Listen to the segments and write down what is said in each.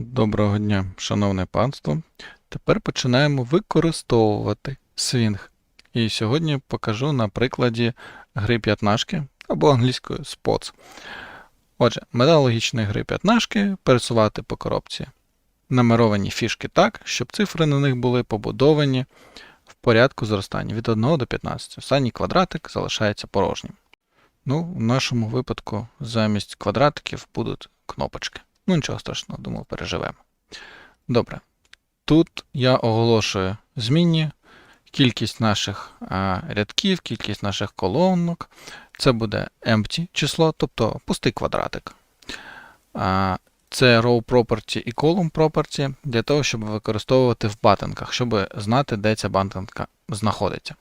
Доброго дня, шановне панство. Тепер починаємо використовувати свінг. І сьогодні покажу на прикладі гри п'ятнашки або англійською spots. Отже, мета логічної гри п'ятнашки пересувати по коробці намеровані фішки так, щоб цифри на них були побудовані в порядку зростання від 1 до 15. Останній квадратик залишається порожнім. Ну, в нашому випадку замість квадратиків будуть кнопочки. Ну, нічого страшного, думаю, переживемо. Добре. Тут я оголошую змінні кількість наших а, рядків, кількість наших колонок. Це буде empty число, тобто пустий квадратик. А, це row property і column property для того, щоб використовувати в баттенках, щоб знати, де ця баттенка знаходиться.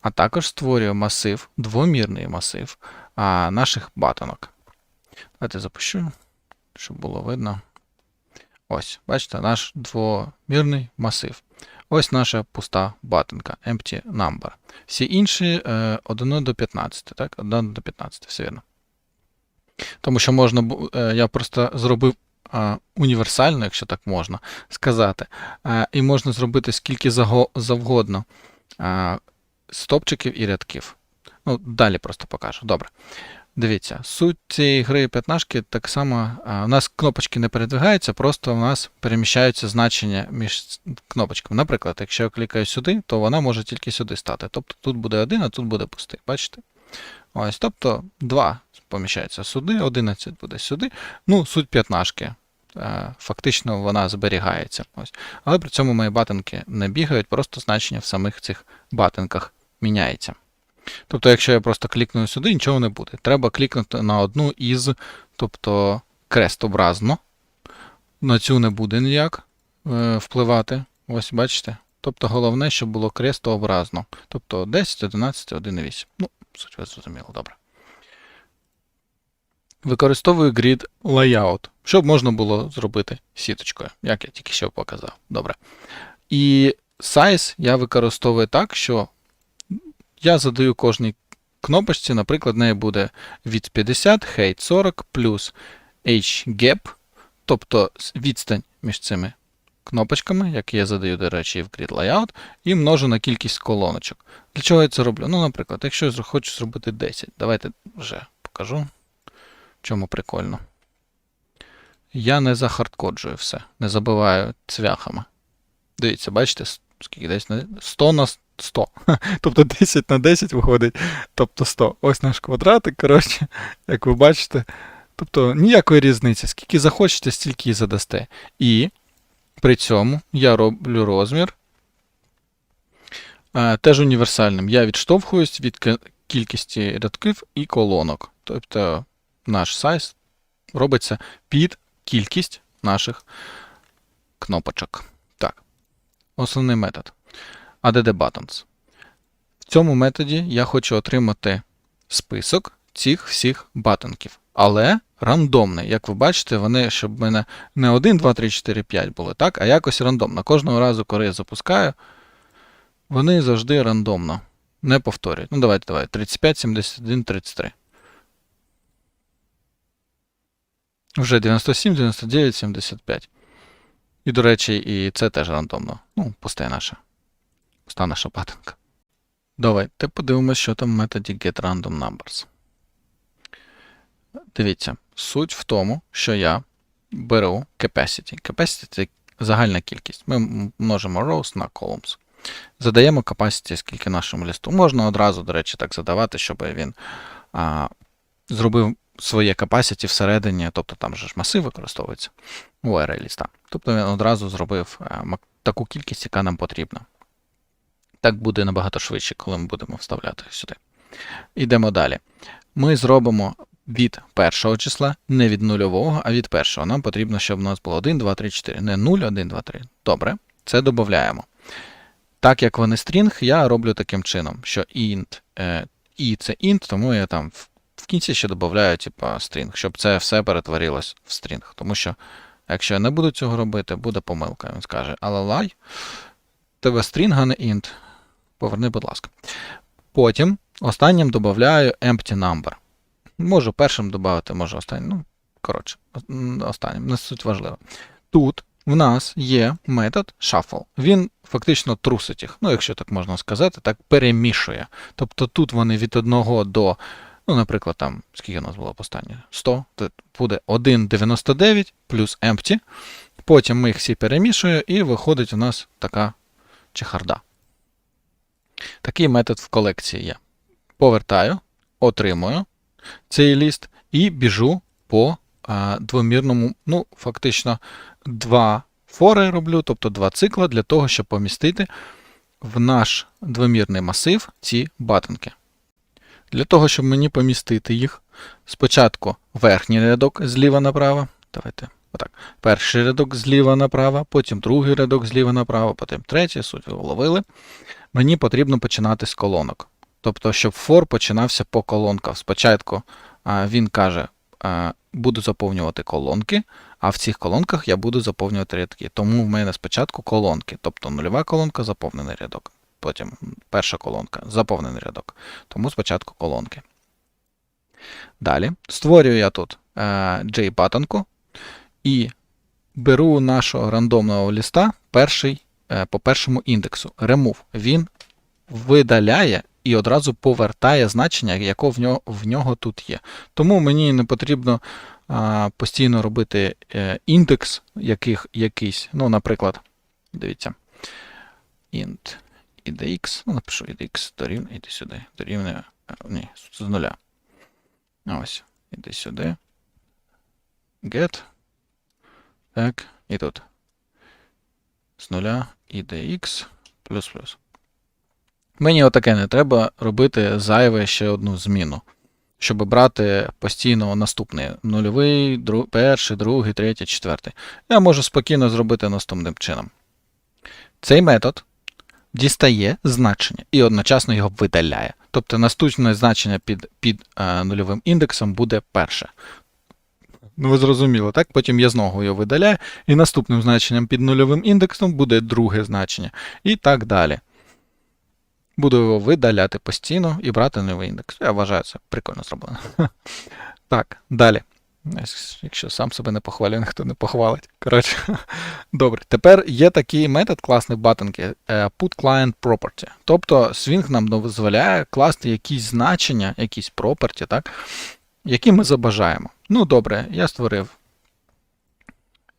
А також створюю масив, двомірний масив а, наших баттенок. Давайте запущу щоб було видно. Ось, бачите, наш двомірний масив. Ось наша пуста баттенка, empty number. Всі інші е, 1 до 15, так? 1 до 15, все вірно. Тому що можна, е, я просто зробив е, універсально, якщо так можна сказати. Е, і можна зробити скільки завгодно е, стопчиків і рядків. Ну, далі просто покажу. Добре. Дивіться, суть цієї гри п'ятнашки так само. У нас кнопочки не передвигаються, просто у нас переміщаються значення між кнопочками. Наприклад, якщо я клікаю сюди, то вона може тільки сюди стати. Тобто тут буде один, а тут буде пустий. Бачите? Ось, тобто 2 поміщається сюди, 11 буде сюди. Ну, суть п'ятнашки. Е, Фактично вона зберігається. Ось. Але при цьому мої батинки не бігають, просто значення в самих цих батинках міняється. Тобто, якщо я просто клікну сюди, нічого не буде. Треба клікнути на одну із, тобто крестобразно. На цю не буде ніяк е, впливати. Ось бачите. Тобто головне, щоб було крестообразно. Тобто 10, 11, 1,8. Ну, суть ви зрозуміли, добре. Використовую grid layout, щоб можна було зробити сіточкою, як я тільки що показав. Добре. І size я використовую так, що я задаю кожній кнопочці, наприклад, неї буде від 50, height 40 плюс h gap, тобто відстань між цими кнопочками, які я задаю, до речі, в grid layout, і множу на кількість колоночок. Для чого я це роблю? Ну, наприклад, якщо я хочу зробити 10, давайте вже покажу, чому прикольно. Я не захардкоджую все, не забиваю цвяхами. Дивіться, бачите, скільки десь на 100 на 100. Тобто 10 на 10 виходить, тобто 100. Ось наш квадратик, коротше, як ви бачите. Тобто ніякої різниці. Скільки захочете, стільки і задасте. І при цьому я роблю розмір е, теж універсальним. Я відштовхуюсь від кількості рядків і колонок. Тобто наш сайз робиться під кількість наших кнопочок. Так. Основний метод. Add buttons. В цьому методі я хочу отримати список цих всіх батонків, але рандомний. Як ви бачите, вони, щоб в мене не 1, 2, 3, 4, 5 були, так, а якось рандомно. Кожного разу, коли я запускаю, вони завжди рандомно. Не повторюють. Ну, давайте, давайте. 35, 71, 33. Вже 97, 99, 75. І, до речі, і це теж рандомно. Ну, пусте наше. Пуста наша патинка. Давайте подивимося, що там в методі getRandomNumbers. Дивіться, суть в тому, що я беру capacity. Capacity це загальна кількість. Ми множимо rows на columns. Задаємо capacity, скільки нашому листу. Можна одразу, до речі, так задавати, щоб він а, зробив своє capacity всередині, тобто там же ж масив використовується у array листа. Тобто він одразу зробив а, таку кількість, яка нам потрібна. Так буде набагато швидше, коли ми будемо вставляти сюди. Йдемо далі. Ми зробимо від першого числа, не від нульового, а від першого. Нам потрібно, щоб у нас було 1, 2, 3, 4. Не 0, 1, 2, 3. Добре, це додаємо. Так як вони стрінг, я роблю таким чином, що int, е, і це int, тому я там в, кінці ще додаю, типа, стрінг, щоб це все перетворилось в стрінг. Тому що, якщо я не буду цього робити, буде помилка. Він скаже, алалай, тебе стрінг, а не int. Поверни, будь ласка. Потім останнім додаю empty number. Можу першим додати, можу останнім. Ну, коротше, останнім, не суть важливо. тут в нас є метод shuffle. Він фактично трусить їх, ну, якщо так можна сказати, так перемішує. Тобто тут вони від 1 до, ну, наприклад, там, скільки у нас було останнє? 100, то буде 1,99 плюс empty. Потім ми їх всі перемішуємо, і виходить у нас така чехарда. Такий метод в колекції є. Повертаю, отримую цей ліст і біжу по а, двомірному, ну, фактично, два фори роблю, тобто два цикла для того, щоб помістити в наш двомірний масив ці батонки. Для того, щоб мені помістити їх, спочатку верхній рядок зліва направо. Давайте отак. Перший рядок зліва направо, потім другий рядок зліва направо, потім третій, суть ви уловили. Мені потрібно починати з колонок. Тобто, щоб фор починався по колонках. Спочатку він каже, буду заповнювати колонки, а в цих колонках я буду заповнювати рядки. Тому в мене спочатку колонки, тобто нульова колонка, заповнений рядок. Потім перша колонка, заповнений рядок. Тому спочатку колонки. Далі створюю я тут J-батонку і беру нашого рандомного ліста перший, по першому індексу. Remove. Він видаляє і одразу повертає значення, яке в нього, в нього тут є. Тому мені не потрібно а, постійно робити е, індекс яких, якийсь. Ну, наприклад, дивіться. int idx, ну, напишу idx дорівнює, іди сюди, дорівнює, е, ні, з нуля. Ось, іди сюди. Get. Так, і тут. З нуля idx плюс плюс. Мені отаке не треба робити зайве ще одну зміну, щоб брати постійно наступний нульовий, друг, перший, другий, третій, четвертий. Я можу спокійно зробити наступним чином. Цей метод дістає значення і одночасно його видаляє. Тобто наступне значення під, під е, нульовим індексом буде перше. Ну, ви зрозуміли, так? Потім я знову його видаляю, і наступним значенням під нульовим індексом буде друге значення. І так далі. Буду його видаляти постійно і брати новий індекс. Я вважаю, це прикольно зроблено. Так, далі. Якщо сам себе не похвалю, ніхто не похвалить. Коротше, добре. Тепер є такий метод класний батонки е, put client property. Тобто Swing нам дозволяє класти якісь значення, якісь property, так, які ми забажаємо. Ну, добре, я створив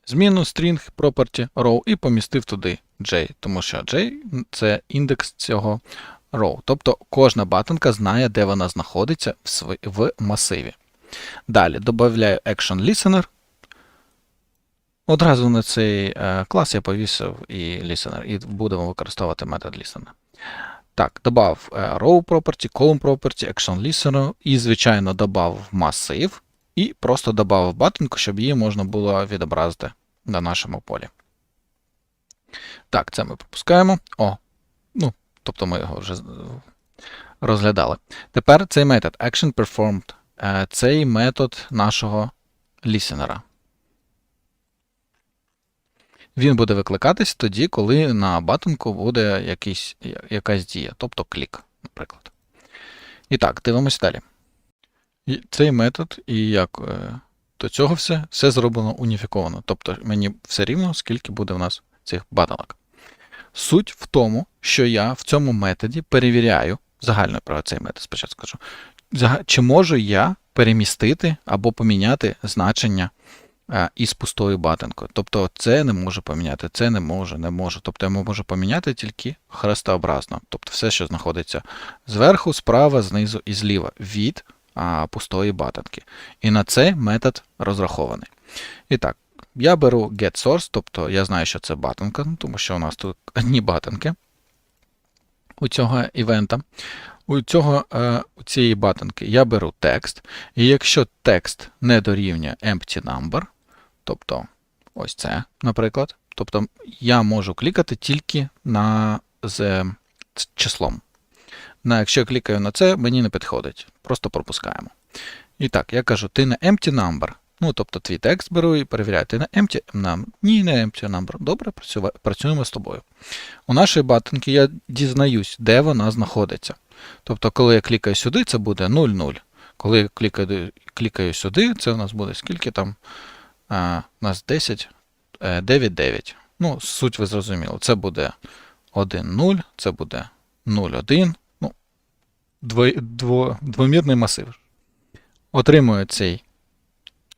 зміну string property row і помістив туди J, тому що J це індекс цього row. Тобто кожна батонка знає, де вона знаходиться в, масиві. Далі додаю Action Listener. Одразу на цей е, клас я повісив і listener, і будемо використовувати метод listener. Так, додав е, row property, column property, action listener, і, звичайно, додав масив, і просто додав батонку, щоб її можна було відобразити на нашому полі. Так, це ми пропускаємо. О, ну, тобто ми його вже розглядали. Тепер цей метод action performed. е, Цей метод нашого лісенера. Він буде викликатись тоді, коли на батонку буде якийсь, якась дія, тобто клік, наприклад. І так, дивимося далі. І Цей метод, і як е, до цього все, все зроблено уніфіковано. Тобто мені все рівно, скільки буде в нас цих батонок. Суть в тому, що я в цьому методі перевіряю, загально про цей метод спочатку скажу, чи можу я перемістити або поміняти значення із пустою батонкою. Тобто це не можу поміняти, це не можу, не можу. Тобто я можу поміняти тільки хрестообразно. Тобто все, що знаходиться зверху, справа, знизу і зліва від а, пустої батонки. І на це метод розрахований. І так, я беру getSource, тобто я знаю, що це батонка, ну, тому що у нас тут одні батонки у цього івента. У цього, е, у цієї батонки я беру текст, і якщо текст не дорівнює empty number, тобто ось це, наприклад, тобто я можу клікати тільки на з числом. На, Якщо я клікаю на це, мені не підходить. Просто пропускаємо. І так, я кажу, ти на empty number. Ну, тобто твій текст беру і перевіряю, ти на empty number? Ні, не empty number. Добре, працюємо з тобою. У нашої батонки я дізнаюсь, де вона знаходиться. Тобто, коли я клікаю сюди, це буде 0,0. Коли я клікаю клікаю сюди, це у нас буде скільки там? А, У нас 10. е, 9, 9. Ну, суть ви зрозуміли. Це буде 1, 0, це буде 0, 1. Ну, дво, дво, двомірний масив. Отримую цей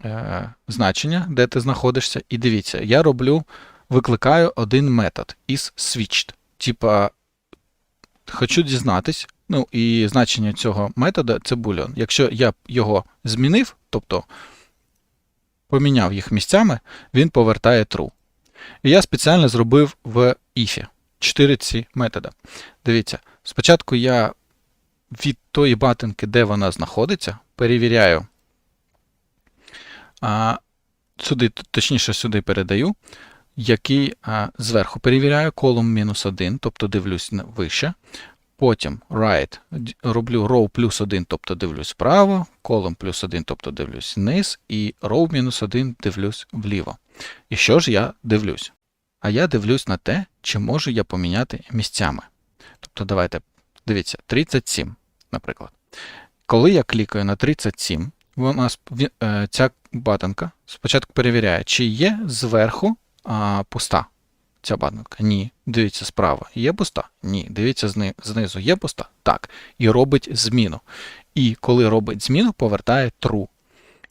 е, значення, де ти знаходишся. І дивіться, я роблю, викликаю один метод із switched. Типа, хочу дізнатись, ну і значення цього метода це boolean. Якщо я його змінив, тобто поміняв їх місцями, він повертає true. І я спеціально зробив в if 4 ці методи. Дивіться, спочатку я від тої батинки, де вона знаходиться, перевіряю. А, сюди, точніше, сюди передаю, який а, зверху перевіряю колом мінус 1, тобто дивлюсь вище. Потім right, роблю row плюс 1, тобто дивлюсь вправо, колом плюс 1, тобто дивлюсь вниз, і row мінус 1 дивлюсь вліво. І що ж я дивлюсь? А я дивлюсь на те, чи можу я поміняти місцями. Тобто, давайте, дивіться, 37, наприклад. Коли я клікаю на 37, вона, е, ця батонка спочатку перевіряє, чи є зверху а, пуста ця батонка. Ні. Дивіться справа. Є пуста? Ні. Дивіться знизу. Є пуста? Так. І робить зміну. І коли робить зміну, повертає true.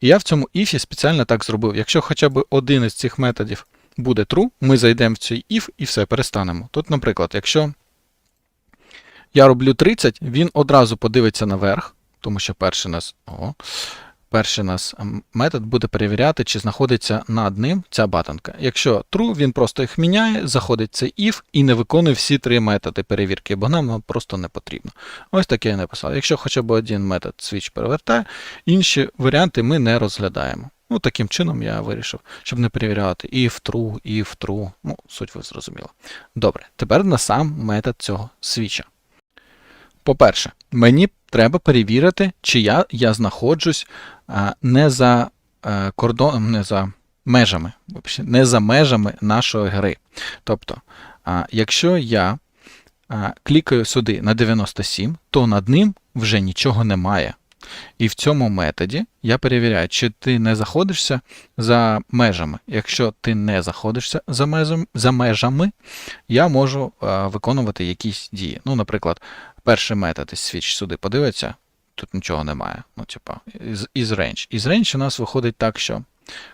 І я в цьому if спеціально так зробив. Якщо хоча б один із цих методів буде true, ми зайдемо в цей if і все, перестанемо. Тут, наприклад, якщо я роблю 30, він одразу подивиться наверх, тому що перший нас, о, перший нас метод буде перевіряти, чи знаходиться над ним ця батонка. Якщо true, він просто їх міняє, заходить цей if і не виконує всі три методи перевірки, бо нам просто не потрібно. Ось таке я написав. Якщо хоча б один метод switch перевертає, інші варіанти ми не розглядаємо. Ну, таким чином я вирішив, щоб не перевіряти if true, if true. Ну, суть ви зрозуміли. Добре, тепер на сам метод цього свіча. По-перше, мені треба перевірити, чи я, я знаходжусь не за е, кордоном, не за межами, не за межами нашої гри. Тобто, якщо я клікаю сюди на 97, то над ним вже нічого немає. І в цьому методі я перевіряю, чи ти не заходишся за межами. Якщо ти не заходишся за, межами, за межами, я можу е, виконувати якісь дії. Ну, наприклад, перший метод із switch сюди подивиться, тут нічого немає. Ну, типа, із range. Із range у нас виходить так, що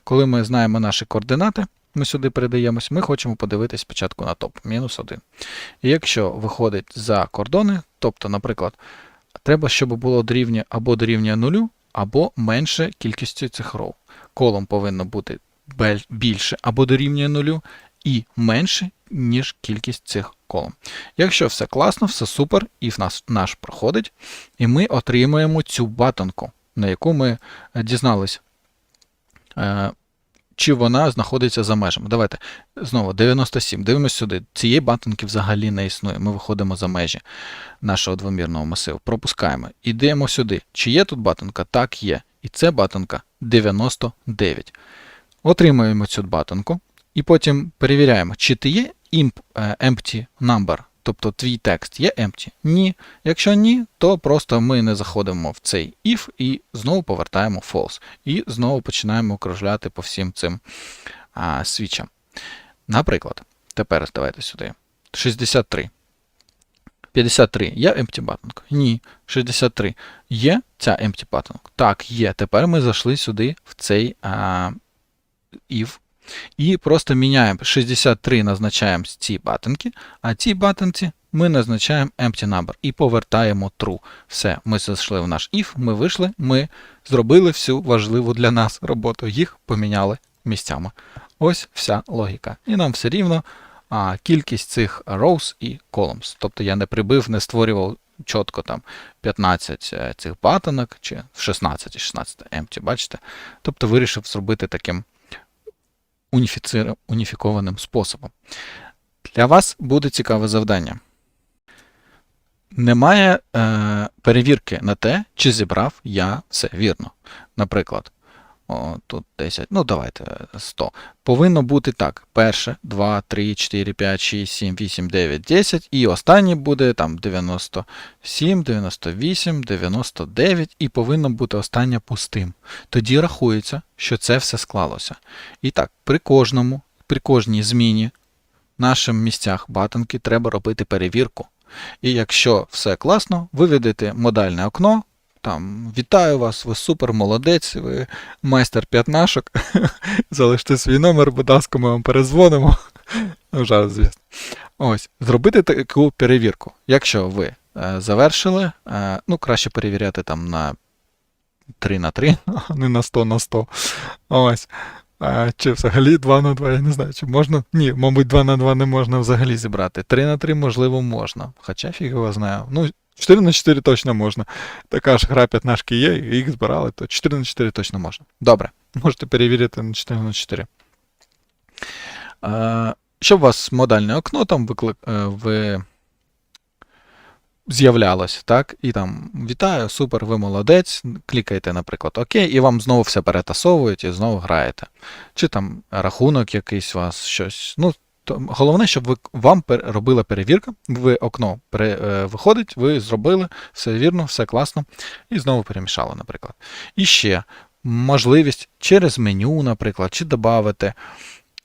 коли ми знаємо наші координати, ми сюди передаємось, ми хочемо подивитись спочатку на топ, мінус 1. І якщо виходить за кордони, тобто, наприклад, треба, щоб було дорівнює або дорівнює нулю, або менше кількістю цих роw. Колом повинно бути більше або дорівнює нулю, і менше, ніж кількість цих колом. Якщо все класно, все супер, і в нас наш проходить, і ми отримуємо цю батонку, на яку ми е, дізнались, е, чи вона знаходиться за межами. Давайте знову 97. Дивимося сюди. Цієї батонки взагалі не існує. Ми виходимо за межі нашого двомірного масиву. Пропускаємо. Ідемо сюди. Чи є тут батонка? Так, є. І це батонка 99. Отримуємо цю батонку. І потім перевіряємо, чи ти є е, empty number, тобто твій текст є empty? Ні. Якщо ні, то просто ми не заходимо в цей if і знову повертаємо false. І знову починаємо окружляти по всім цим а, свічам. Наприклад, тепер давайте сюди. 63. 53. Є empty button? Ні. 63. Є ця empty button? Так, є. Тепер ми зайшли сюди в цей а, if. І просто міняємо 63 назначаємо ці батонки, а ці батонці ми назначаємо empty number і повертаємо true. Все, ми зайшли в наш if, ми вийшли, ми зробили всю важливу для нас роботу, їх поміняли місцями. Ось вся логіка. І нам все рівно а, кількість цих rows і columns. Тобто я не прибив, не створював чітко там 15 е, цих батонок, чи в 16 і 16 empty, бачите? Тобто вирішив зробити таким уніфікованим способом. Для вас буде цікаве завдання. Немає е, перевірки на те, чи зібрав я все вірно. Наприклад, о, тут 10, ну давайте 100. Повинно бути так: перше, 2, 3, 4, 5, 6, 7, 8, 9, 10. І останній буде там 97, 98, 99, і повинно бути останнє пустим. Тоді рахується, що це все склалося. І так, при кожному при кожній зміні в нашим місцях батонки треба робити перевірку. І якщо все класно, ви видите модальне окно. Там вітаю вас, ви супер молодець, ви майстер п'ятнашок. Залиште свій номер, будь ласка, ми вам перезвонимо. Ну, жарт, звісно. Ось, зробити таку перевірку. Якщо ви е, завершили, е, ну, краще перевіряти там на 3 на 3, а не на 100 на 100. Ось. А, чи взагалі 2 на 2, я не знаю, чи можна. Ні, мабуть, 2 на 2 не можна взагалі зібрати. 3 на 3, можливо, можна. Хоча фіг його знаю. Ну, 4 на 4 точно можна. Така ж гра п'ятнашки є, їх збирали, то 4 на 4 точно можна. Добре, можете перевірити на 4 на 4. Е, щоб у вас модальне окно там виклик, е, ви з'являлось, так? І там вітаю, супер, ви молодець. Клікаєте, наприклад, ОК, і вам знову все перетасовують і знову граєте. Чи там рахунок якийсь у вас щось. Ну, то головне, щоб ви, вам пер, робила перевірка, ви окно пере, е, виходить, ви зробили, все вірно, все класно, і знову перемішали, наприклад. І ще можливість через меню, наприклад, чи додати.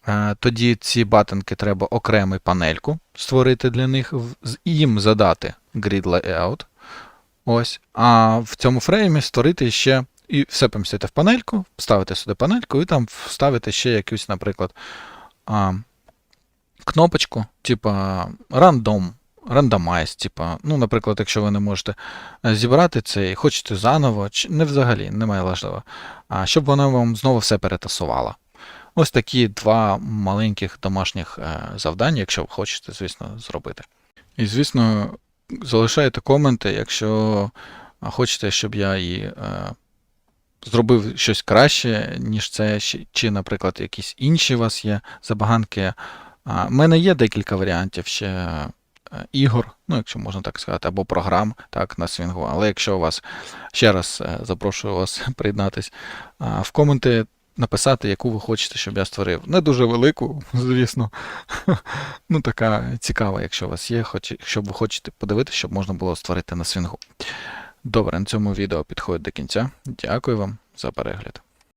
Е, Тоді ці батонки треба окрему панельку створити для них, їм задати grid layout. Ось. А в цьому фреймі створити ще і все помістити в панельку, вставити сюди панельку, і там вставити ще якусь, наприклад, кнопочку, типа random, randomize, типа, ну, наприклад, якщо ви не можете е, зібрати це і хочете заново, чи не взагалі, немає важливо, а щоб вона вам знову все перетасувала. Ось такі два маленьких домашніх е, завдання, якщо ви хочете, звісно, зробити. І, звісно, залишайте коменти, якщо хочете, щоб я і е, зробив щось краще, ніж це, чи, наприклад, якісь інші у вас є забаганки. В мене є декілька варіантів ще е, ігор, ну, якщо можна так сказати, або програм так, на свінгу. Але якщо у вас ще раз е, запрошую вас приєднатись в коменти. Написати, яку ви хочете, щоб я створив. Не дуже велику, звісно. Ну, така цікава, якщо у вас є, хоч, якщо ви хочете подивитися, щоб можна було створити на свінгу. Добре, на цьому відео підходить до кінця. Дякую вам за перегляд.